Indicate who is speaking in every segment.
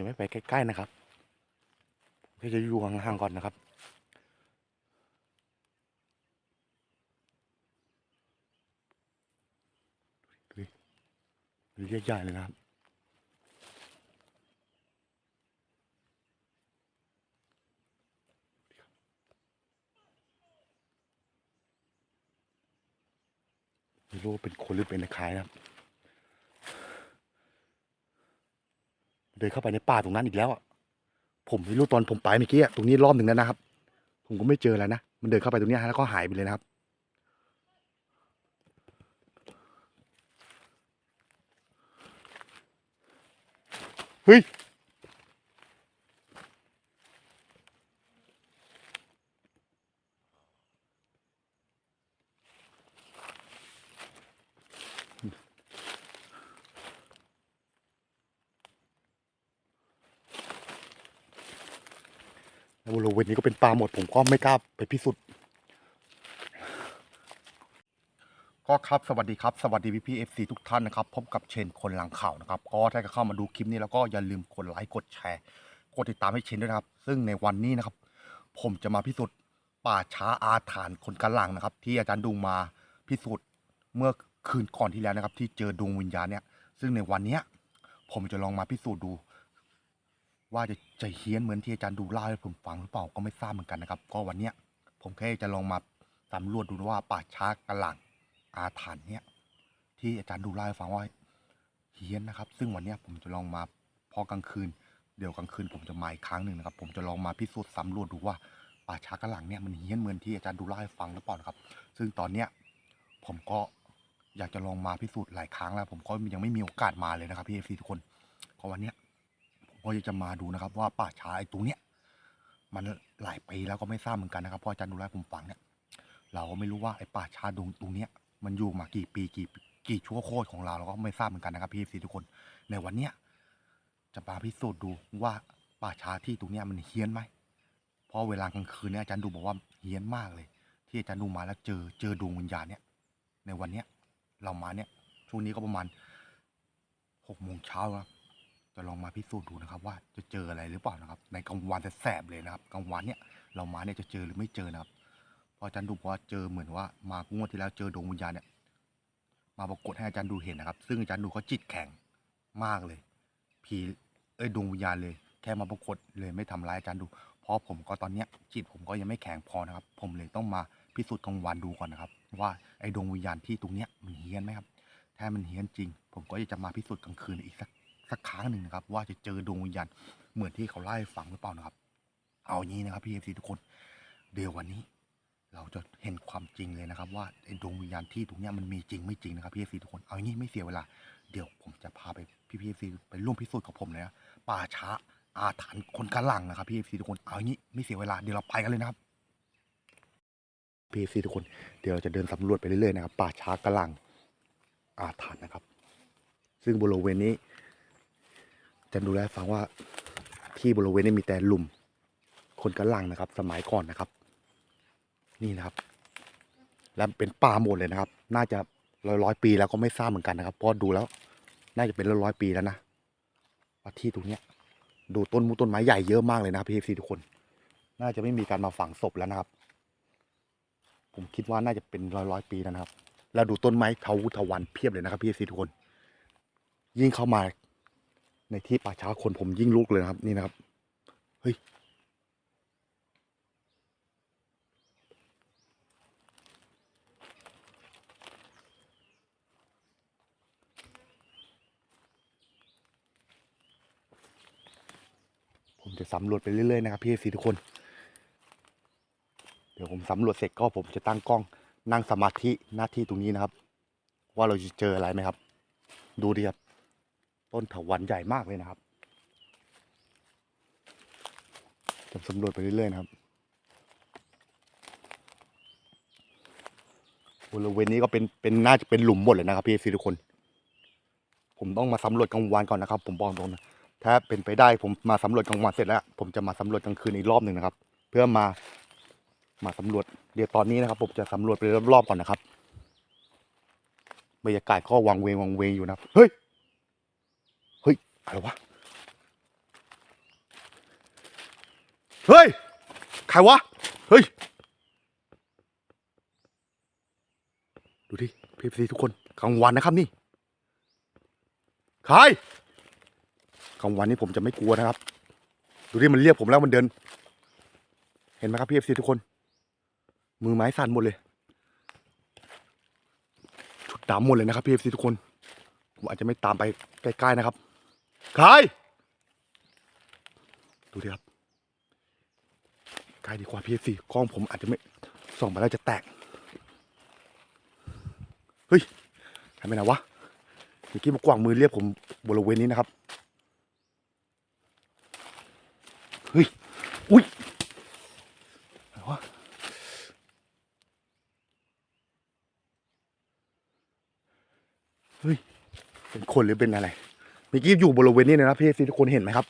Speaker 1: จะไม่ไปใกล้ ๆ นะครับผมแค่จะอยู่ห่างๆก่อนนะครับดูดิมันเรียกใหญ่เลยนะครับไม่รู้ว่เป็นคนหรือเป็นใครนะครับ เดินเข้าไปในป่าตรงนั้นอีกแล้วอะผมไม่รู้ตอนผมไปเมื่อกี้อะตรงนี้รอบหนึ่งแล้วนะครับ ผมก็ไม่เจอแล้วนะมันเดินเข้าไปตรงนี้แล้วก็หายไปเลยนะครับ เฮ้ย บริเวณนี้ก็เป็นป่าหมดผมก็ไม่กล้าไปพิสูจน์ก็ครับสวัสดีครับ สวัสดีพี่พีเอฟซีทุกท่านนะครับ พบกับเชนคนหลังข่าวนะครับ ก็ถ้าจะเข้ามาดูคลิปนี้แล้วก็อย่าลืมกดไลค์กดแชร์กดติดตามให้เชนด้วยนะครับ ซึ่งในวันนี้นะครับ ผมจะมาพิสูจน์ป่าช้าอาถรรพ์คนกันหลังนะครับ ที่อาจารย์ดุงมาพิสูจน์เมื่อคืนก่อนที่แล้วนะครับ ที่เจอดวงวิญญาณเนี่ยซึ่งในวันเนี้ยผมจะลองมาพิสูจน์ดู ว่าจะจะเฮี้ยนเหมือนที่อาจารย์ดูเล่าให้ผมฟังหรือเปล่าก็ไม่ทราบเหมือนกันนะครับ ก็วันเนี้ยผมแค่จะลองมาสำรวจดูว่าป่าช้ากระหลังอาถรรพ์เนี่ยที่อาจารย์ดูเล่าให้ฟังว่าเฮี้ยนนะครับ ซึ่งวันเนี้ยผมจะลองมาพอกลางคืน เดี๋ยวกลางคืนผมจะมาอีกครั้งหนึ่งนะครับ ผมจะลองมาพิสูจน์สำรวจดูว่าป่าช้ากระหลังเนี่ยมันเฮี้ยนเหมือนที่อาจารย์ดูเล่าให้ฟังหรือเปล่านะครับ ซึ่งตอนเนี้ยผมก็อยากจะลองมาพิสูจน์หลายครั้งแล้ว ผมก็ยังไม่มีโอกาสมาเลยนะครับพี่เอฟซีทุกคนก็วันเนี้ย ก็จะมาดูนะครับ ว่าป่าช้าไอ้ตรงเนี้ยมันหลายปีแล้วก็ไม่ทราบเหมือนกันนะครับเพราะอาจารย์ดูแลผมฟังเนี่ยเราก็ไม่รู้ว่าไอ้ป่าช้าตรงตรงเนี้ยมันอยู่มากี่ปีกี่กี่ชั่วโคตรของเราเราก็ไม่ทราบเหมือนกันนะครับพี่ซีทุกคนในวันเนี้ยจะมาพิสูจน์ดูว่าป่าช้าที่ตรงเนี้ยมันเฮี้ยนไหมเพราะเวลากลางคืนเนี่ยอาจารย์ดูบอกว่าเฮี้ยนมากเลย ที่อาจารย์ดูมาแล้วเจอเจอดวงวิญญาณเนี่ยในวันเนี้ยเรามาเนี่ยช่วงนี้ก็ประมาณหกโมงเช้าครับ จะลองมาพิสูจน์ดูนะครับ ว่าจะเจออะไรหรือเปล่านะครับ ในกลางวันแสบเลยนะครับกลางวันเนี่ยเรามาเนี่ยจะเจอหรือไม่เจอนะครับพราะอาจารย์ดูบอกว่าเจอเหมือนว่ามางวดที่แล้วเจอดวงวิญญาณเนี่ยมาปรากฏให้อาจารย์ดูเห็นนะครับ ซึ่งอาจารย์ดูเขาจิตแข็งมากเลยผีเอ้ยดวงวิญญาณเลย แค่มาปรากฏเลยไม่ทำร้ายอาจารย์ดู เพราะผมก็ตอนเนี้ยจิตผมก็ยังไม่แข็งพอนะครับ ผมเลยต้องมาพิสูจน์กลางวันดูก่อนนะครับ ว่าไอ้ดวงวิญญาณที่ตรงเนี้ยมันเฮี้ยนไหมครับถ้ามันเฮี้ยนจริง ผมก็จะมาพิสูจน์กลางคืนอีกสัก สักครั้งหนึ่งนะครับ ว่าจะเจอดวงวิญญาณเหมือนที่เขาเล่าให้ฟังหรือเปล่านะครับ เอางี้นะครับพี่เอฟซีทุกคนเดี๋ยววันนี้ เราจะเห็นความจริงเลยนะครับ ว่าไอ้ดวงวิญญาณที่ตรงเนี้ยมันมีจริงไม่จริงนะครับพี่เอฟซีทุกคนเอางี้ไม่เสียเวลาเดี๋ยวผมจะพาไปพี่พีเอฟซีไปร่วมพิสูจน์กับผมเลยนะป่าช้าอาถรรพ์คนกะหลังนะครับพี่เอฟซีทุกคนเอางี้ไม่เสียเวลาเดี๋ยวเราไปกันเลยนะครับพี่เอฟซีทุกคนเดี๋ยวเราจะเดินสำรวจไปเรื่อยๆนะครับป่าช้ากะหลังอาถรรพ์นะครับ ซึ่งบริเวณนี้ จะดูแลฟังว่าที่บริเวณนี้มีแต่หลุม คนกันหลังนะครับ สมัยก่อนนะครับ นี่นะครับ แล้วเป็นป่าหมดเลยนะครับ น่าจะร้อยร้อยปีแล้วก็ไม่ทราบเหมือนกันนะครับเพราะดูแล้ว น่าจะเป็นร้อยร้อยปีแล้วนะว่าที่ตรงเนี้ย ดูต้นมูต้นไม้ใหญ่เยอะมากเลยนะครับพี่เอฟซีทุกคน น่าจะไม่มีการมาฝังศพแล้วนะครับ ผมคิดว่าน่าจะเป็นร้อยร้อยปีแล้วนะครับ แล้วดูต้นไม้เทาวุทวันเพียบเลยนะครับพี่เอฟซีทุกคน ยิ่งเข้ามา ในที่ป่าช้าคนผมยิ่งลุกเลยนะครับ นี่นะครับ เฮ้ย ผมจะสำรวจไปเรื่อยๆนะครับพี่สีทุกคน เดี๋ยวผมสำรวจเสร็จก็ผมจะตั้งกล้องนั่งสมาธิหน้าที่ตรงนี้นะครับ ว่าเราจะเจออะไรไหมครับ ดูดิครับ ต้นถาวันใหญ่มากเลยนะครับจะสำรวจไปเรื่อยๆนะครับบริเวณนี้ก็เป็นเป็นน่าจะเป็นหลุมหมดเลยนะครับพี่ซีทุกคน ผมต้องมาสำรวจกลางวันก่อนนะครับ ผมบอกตรงนะถ้าเป็นไปได้ผมมาสำรวจกลางวันเสร็จแล้ว ผมจะมาสำรวจกลางคืนอีกรอบหนึ่งนะครับ เพื่อมามาสำรวจเดี๋ยวตอนนี้นะครับ ผมจะสำรวจไปรอบๆก่อนนะครับบรรยากาศก็วังเวงวังเวงอยู่นะเฮ้ย อะไรวะ เฮ้ย ใครวะ เฮ้ย ดูดิพีซีทุกคนกลางวันนะครับนี่ ใครกลางวันนี้ผมจะไม่กลัวนะครับ ดูดิมันเรียกผมแล้วมันเดิน เห็นไหมครับพีเอฟซีทุกคน มือไม้สั่นหมดเลย ชุดดำหมดเลยนะครับพีเอฟซีทุกคน ผมอาจจะไม่ตามไปใกล้ๆนะครับ ใครดูดิครับใกล้ดีกว่าพีเอฟซีกล้องผมอาจจะไม่ส่องไปแล้วจะแตก เฮ้ยทำไมนะวะเมื่อกี้มากวางมือเรียกผมบริเวณนี้นะครับ เฮ้ย อุ้ยอะไรวะเฮ้ย เป็นคนหรือเป็นอะไร เมื่อกี้อยู่บริเวณนี้เลยนะพี่ทุกคนเห็นไหมครับ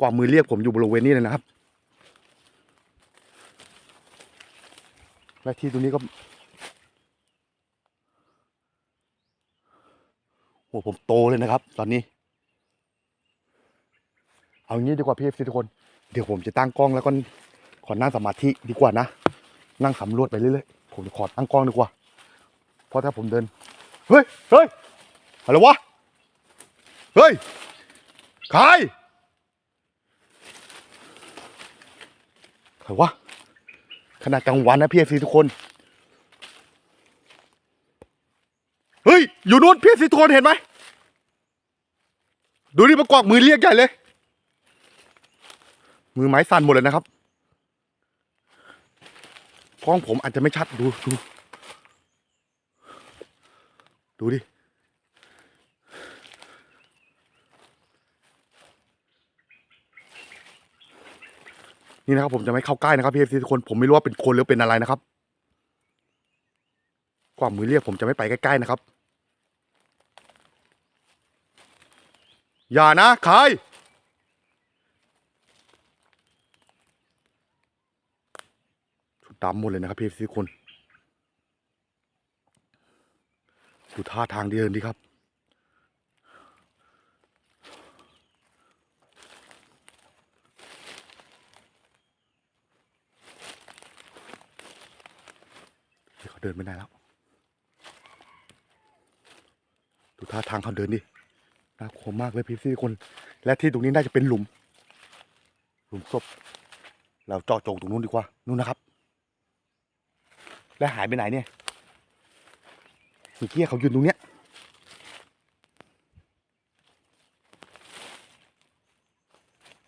Speaker 1: กวามือเรียกผมอยู่บริเวณนี้เลยนะครับ และที่ตรงนี้ก็หัวผมโตเลยนะครับ ตอนนี้ เอางี้ดีกว่าพี่ทุกคน เดี๋ยวผมจะตั้งกล้องแล้วก็ขอนั่งสมาธิดีกว่านะ นั่งสำรวจไปเรื่อยๆผมจะขอตั้งกล้องดีกว่า เพราะถ้าผมเดิน เฮ้ย เฮ้ย อะไรวะ เฮ้ยใครใครวะขนาดกลางวันนะพี่เอฟซีทุกคน เฮ้ย อยู่นู้นพี่สิทุกคนเห็นไหม ดูนี่มากวากมือเรียกใหญ่เลย มือไม้สั่นหมดเลยนะครับกล้องผมอาจจะไม่ชัดดูดู ดูดิ นี่นะครับผมจะไม่เข้าใกล้นะครับพี่เอฟซีทุกคนผมไม่รู้ว่าเป็นคนหรือเป็นอะไรนะครับกวางมือเรียกผมจะไม่ไปใกล้ๆนะครับ อย่านะใครชุดดำหมดเลยนะครับพี่ทุกคนดูท่าทางเดินดีครับ เดินไม่ได้แล้ว ดูท่าทางเขาเดินดิ น่ากลัวมากเลยพี่ทุกคน และที่ตรงนี้น่าจะเป็นหลุม หลุมศพ เราเจาะจงตรงนู้นดีกว่า นู่นนะครับ และหายไปไหนเนี่ยเมื่อกี้เขายืนตรงเนี้ย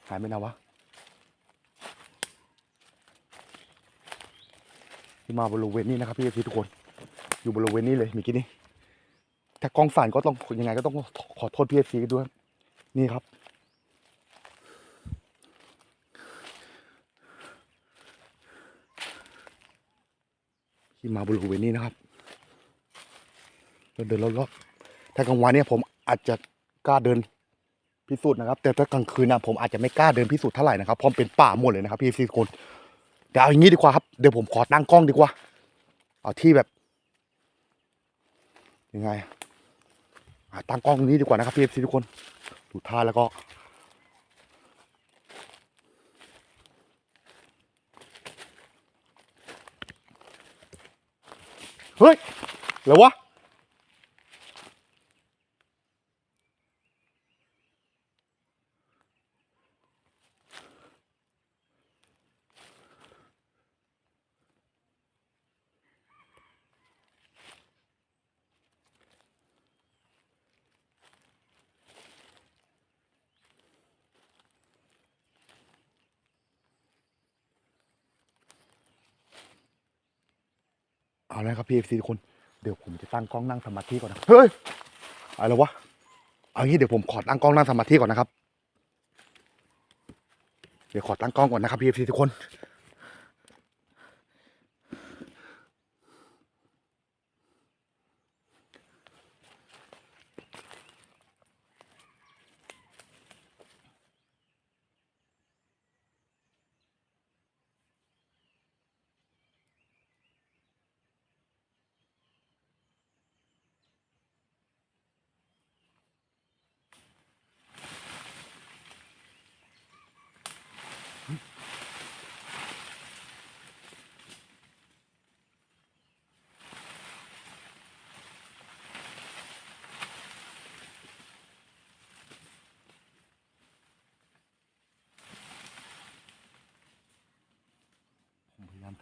Speaker 1: หายไปไหนวะ ที่มาบริเวณนี้นะครับพี่พี่ทุกคน อยู่บริเวณนี้เลยเมื่อกี้นี้ถ้ากล้องสั่นก็ต้องยังไงก็ต้องขอโทษพี่เอฟซีด้วย นี่ครับ ที่มาบริเวณนี้นะครับเราเดินรอบๆถ้ากลางวันเนี่ยผมอาจจะกล้าเดินพิสูจน์นะครับ แต่ถ้ากลางคืนนะผมอาจจะไม่กล้าเดินพิสูจน์เท่าไหร่นะครับเพราะเป็นป่าหมดเลยนะครับพี่เอฟซีทุกคน เดี๋ยวเอาอย่างนี้ดีกว่าครับเดี๋ยวผมขอตั้งกล้องดีกว่า เอาที่แบบยังไงตั้งกล้องตรงนี้ดีกว่านะครับพี่เอฟซีทุกคนดูท่าแล้วก็เฮ้ยแล้ววะ เอาละครับพี่เอฟซีทุกคน เดี๋ยวผมจะตั้งกล้องนั่งสมาธิก่อนนะ เฮ้ย อะไรวะ เอางี้เดี๋ยวผมขอตั้งกล้องนั่งสมาธิก่อนนะครับ เดี๋ยวขอตั้งกล้องก่อนนะครับพี่เอฟซีทุกคน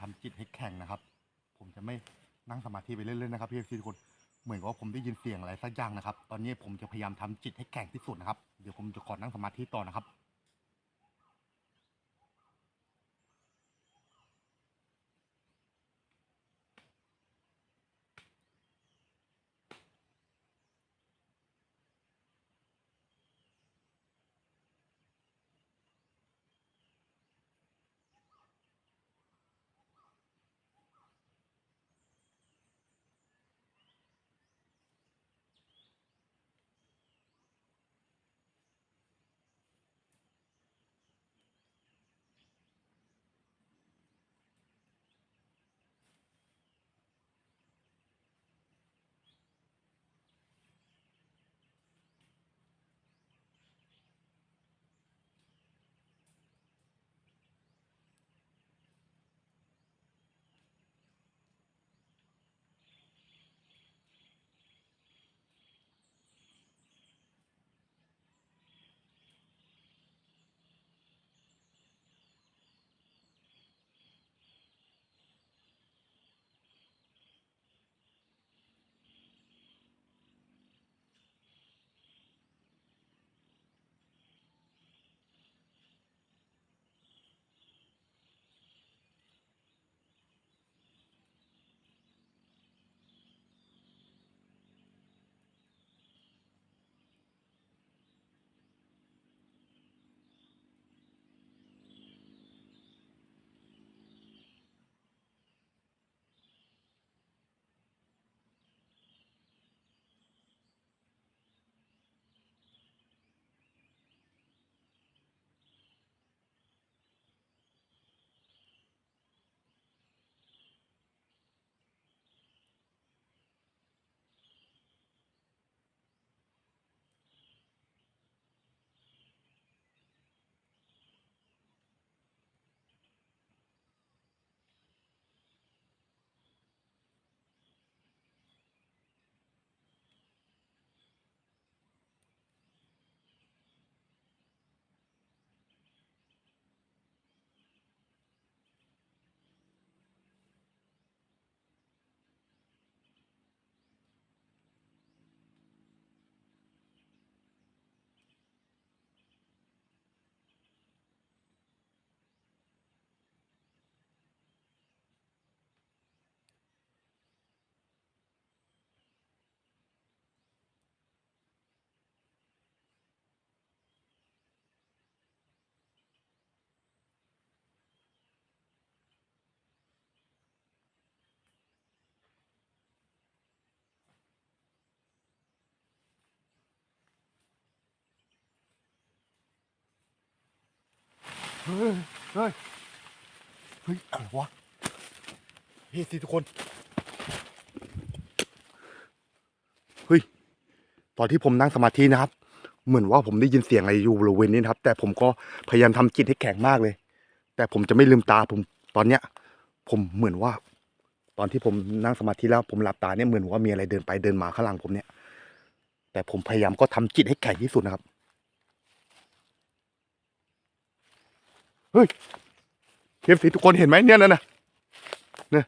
Speaker 1: ทำจิตให้แข็งนะครับ ผมจะไม่นั่งสมาธิไปเรื่อยๆนะครับพี่เอฟซีทุกคนเหมือนกับว่าผมได้ยินเสียงอะไรสักอย่างนะครับ ตอนนี้ผมจะพยายามทำจิตให้แข็งที่สุดนะครับ เดี๋ยวผมจะขอนั่งสมาธิต่อนะครับ เฮ้ย เฮ้ย เฮ้ย อะไรวะ เฮ้ยสิทุกคน เฮ้ย ตอนที่ผมนั่งสมาธินะครับ เหมือนว่าผมได้ยินเสียงอะไรอยู่บริเวณนี้นะครับ แต่ผมก็พยายามทำจิตให้แข็งมากเลย แต่ผมจะไม่ลืมตาผม ตอนเนี้ย ผมเหมือนว่า ตอนที่ผมนั่งสมาธิแล้วผมหลับตาเนี่ยเหมือนว่ามีอะไรเดินไปเดินมาข้างหลังผมเนี่ย แต่ผมพยายามก็ทำจิตให้แข็งที่สุดนะครับ เฮ้ยเทฟสีทุกคนเห็นไหมเนี่ยนั่นนะเนี่ย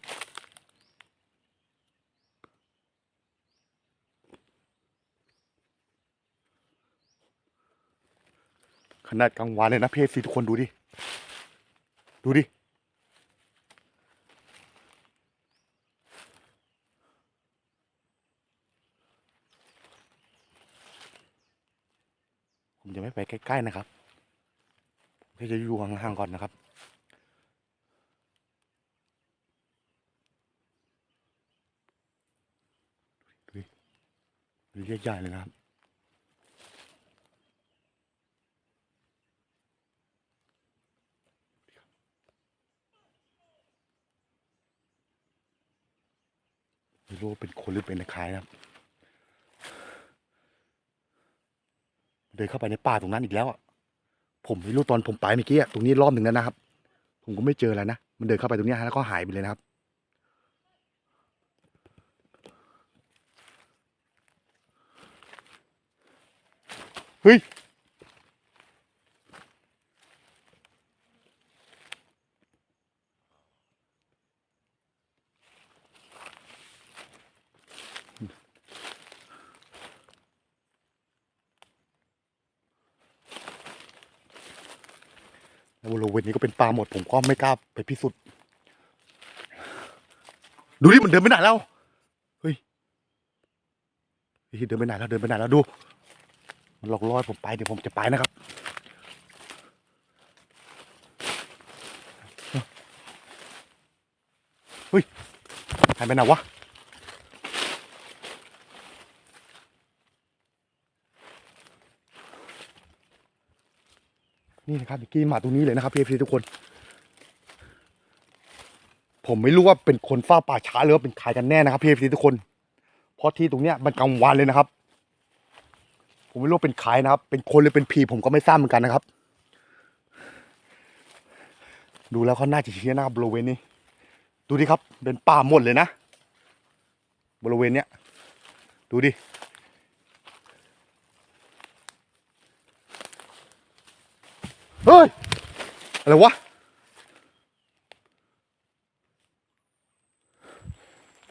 Speaker 1: ขนาดกลางวันเลยนะเพฟสีทุกคนดูดิ ดูดิผมจะไม่ไปใกล้ ๆ นะครับ ผมแค่จะอยู่ห่างๆก่อนนะครับดูดิดูใหญ่ๆเลยนะครับไม่รู้ว่าเป็นคนหรือเป็นตะคายนะครับ เดินเข้าไปในป่าตรงนั้นอีกแล้วอะ ผมไม่รู้ตอนผมไปเมื่อกี้ตรงนี้รอบหนึ่งแล้วนะครับ ผมก็ไม่เจออะไรนะ มันเดินเข้าไปตรงนี้แล้วก็หายไปเลยนะครับ เฮ้ย บริเวณนี้ก็เป็นป่าหมดผมก็ไม่กล้าไปพิสูจน์ดูดิมันเดินไปไหนแล้วเฮ้ยเฮ้ยเดินไปไหนแล้วเดินไปไหนแล้วดู มันหลอกล่อผมไปเดี๋ยวผมจะไปนะครับเฮ้ยหายไปไหนวะ นี่นะครับนิกกี้มาตรงนี้เลยนะครับพี่พีทุกคน ผมไม่รู้ว่าเป็นคนฝ้าป่าช้าหรือว่าเป็นใครกันแน่นะครับพี่พีทุกคน เพราะที่ตรงเนี้ยมันกลางวันเลยนะครับ ผมไม่รู้เป็นใครนะครับ เป็นคนหรือเป็นผีผมก็ไม่ทราบเหมือนกันนะครับ ดูแล้วเขาน่าจะเชี่ยนะครับบริเวณนี้ ดูดิครับ เป็นป่าหมดเลยนะ บริเวณเนี้ย ดูดิ เฮ้ย อะไรวะ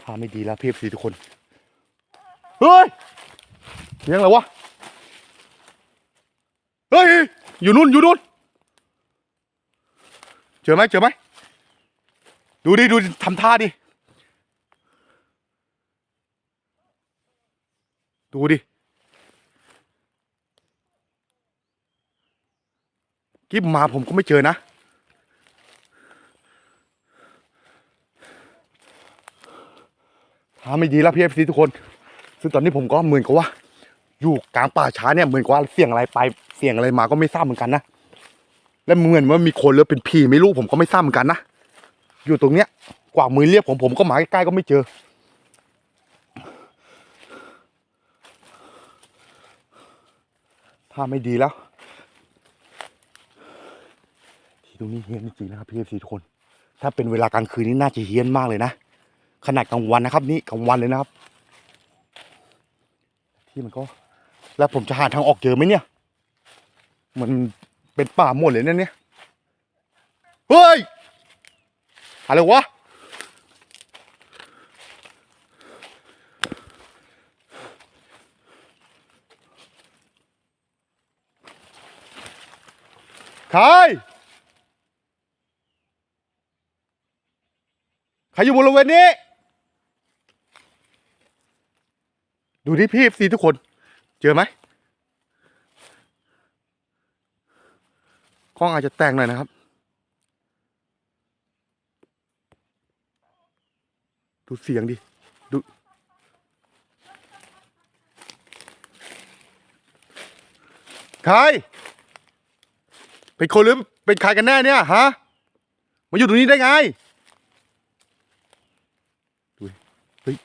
Speaker 1: พาไม่ดีแล้วพี่เอฟซีทุกคน เฮ้ยเสียงอะไรวะ เฮ้ย อยู่นู่นอยู่นู่นเจอไหมเจอไหม ดูดิ ดูทำท่าดิ ดูดิ กิบมาผมก็ไม่เจอนะหาไม่ดีแล้วพี่เอฟซีทุกคน ซึ่งตอนนี้ผมก็เหมือนกับว่า อยู่กลางป่าช้าเนี่ยเหมือนกับว่าเสียงอะไรไปเสียงอะไรมาก็ไม่ทราบเหมือนกันนะและเหมือนว่ามีคนหรือเป็นผีไม่รู้ผมก็ไม่ทราบเหมือนกันนะอยู่ตรงเนี้ยกว่ามือเรียกผมผมก็หมาใกล้ๆก็ไม่เจอ ถ้าไม่ดีแล้ว ที่ต รงนี้เฮี้ยนจริงนะครับพี่เอฟซีทุกคน ถ้าเป็นเวลากลางคืนนี่น่าจะเฮี้ยนมากเลยนะ ขนาดกลางวันนะครับ นี่กลางวันเลยนะครับ ที่มันก็ แล้วผมจะหาทางออกเจอไหมเนี่ย มันเป็นป่าหมดเลยนะเนี่ยเฮ้ยอะไรวะใคร ใครอยู่บริเวณนี้ ดูที่พี่ซีทุกคน เจอไหมกล้องอาจจะแตกหน่อยนะครับ ดูเสียงดิ ดู ใคร เป็นคนหรือเป็นใครกันแน่เนี่ยฮะ มาอยู่ตรงนี้ได้ไงดูดิ เฮ้ย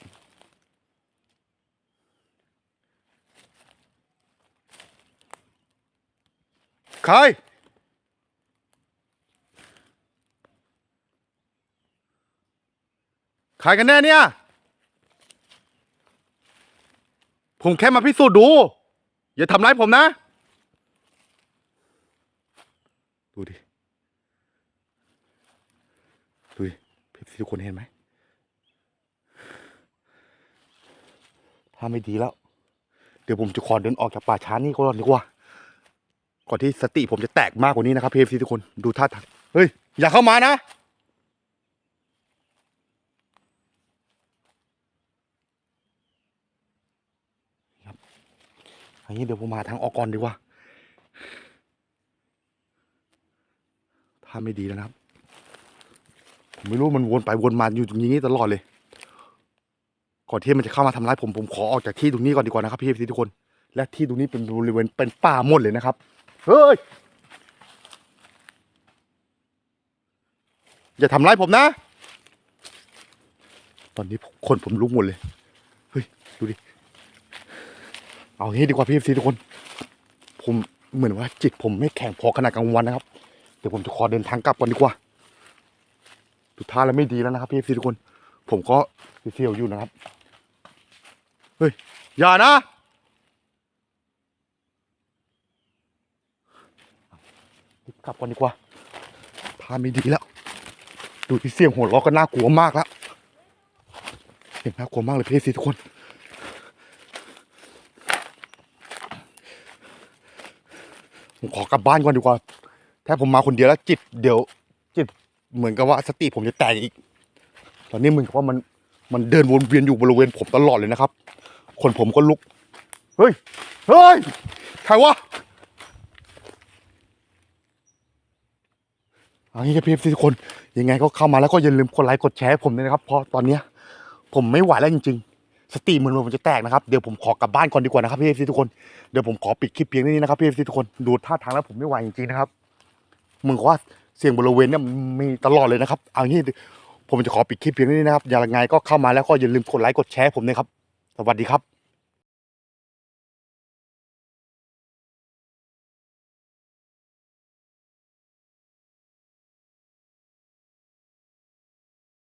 Speaker 1: ใครใครกันแน่เนี่ย ผมแค่มาพิสูจน์ดู อย่าทำร้ายผมนะ ดูดิ ดูดิพี่ทุกคนเห็นไหม ถ้าไม่ดีแล้ว เดี๋ยวผมจะขอเดินออกจากป่าช้านี่ก่อนดีกว่า ก่อนที่สติผมจะแตกมากกว่านี้นะครับพี่ทุกคนดูท่าทางเฮ้ย อย่าเข้ามานะครับอันนี้เดี๋ยวผมมาทางออกก่อนดีกว่า ถ้าไม่ดีแล้วนะครับ ผมไม่รู้มันวนไปวนมาอยู่ตรงนี้ตลอดเลย ก่อนที่มันจะเข้ามาทำร้ายผมผมขอออกจากที่ตรงนี้ก่อนดีกว่านะครับพี่ทุกคน และที่ตรงนี้เป็นบริเวณเป็นป่าหมดเลยนะครับเฮ้ยอย่าทำร้ายผมนะ ตอนนี้คนผมลุกหมดเลยเฮ้ยดูดิเอางี้ดีกว่าพี่ทุกคน ผมเหมือนว่าจิตผมไม่แข็งพอขนาดกลางวันนะครับเดี๋ยวผมจะขอเดินทางกลับก่อนดีกว่าสุดท้ายแล้วไม่ดีแล้วนะครับพี่ทุกคน ผมก็เที่ยวอยู่นะครับ เฮ้ย อย่านะ กลับก่อนดีกว่าทาไม่ดีแล้ว ดูที่เสียงหัวเราะก็น่ากลัวมากแล้วเสียงน่ากลัวมากเลยพี่สิทุกคน ผมขอกลับบ้านก่อนดีกว่า ถ้าผมมาคนเดียวแล้วจิตเดี๋ยว จิตเหมือนกับว่าสติผมจะแตกอีก ตอนนี้เหมือนกับว่ามันมันเดินวนเวียนอยู่บริเวณผมตลอดเลยนะครับ คนผมก็ลุก เฮ้ย เฮ้ย ใครวะเอางี้ครับพี่ทุกคน ยังไงก็เข้ามาแล้วก็อย่าลืมกดไลค์กดแชร์ให้ผมด้วยนะครับ เพราะตอนเนี้ยผมไม่ไหวแล้วจริง ๆ สติมือผมจะแตกนะครับ เดี๋ยวผมขอกลับบ้านก่อนดีกว่านะครับพี่ทุกคน เดี๋ยวผมขอปิดคลิปเพียงเท่านี้นะครับพี่ทุกคน ดูท่าทางแล้วผมไม่ไหวจริงๆนะครับมึงว่าเสียงบริเวณเนี่ยมีตลอดเลยนะครับ เอางี้ผมจะขอปิดคลิปเพียงเท่านี้นะครับ อย่างไรก็เข้ามาแล้วก็อย่าลืมกดไลค์กดแชร์ให้ผมด้วยครับ สวัสดีครับ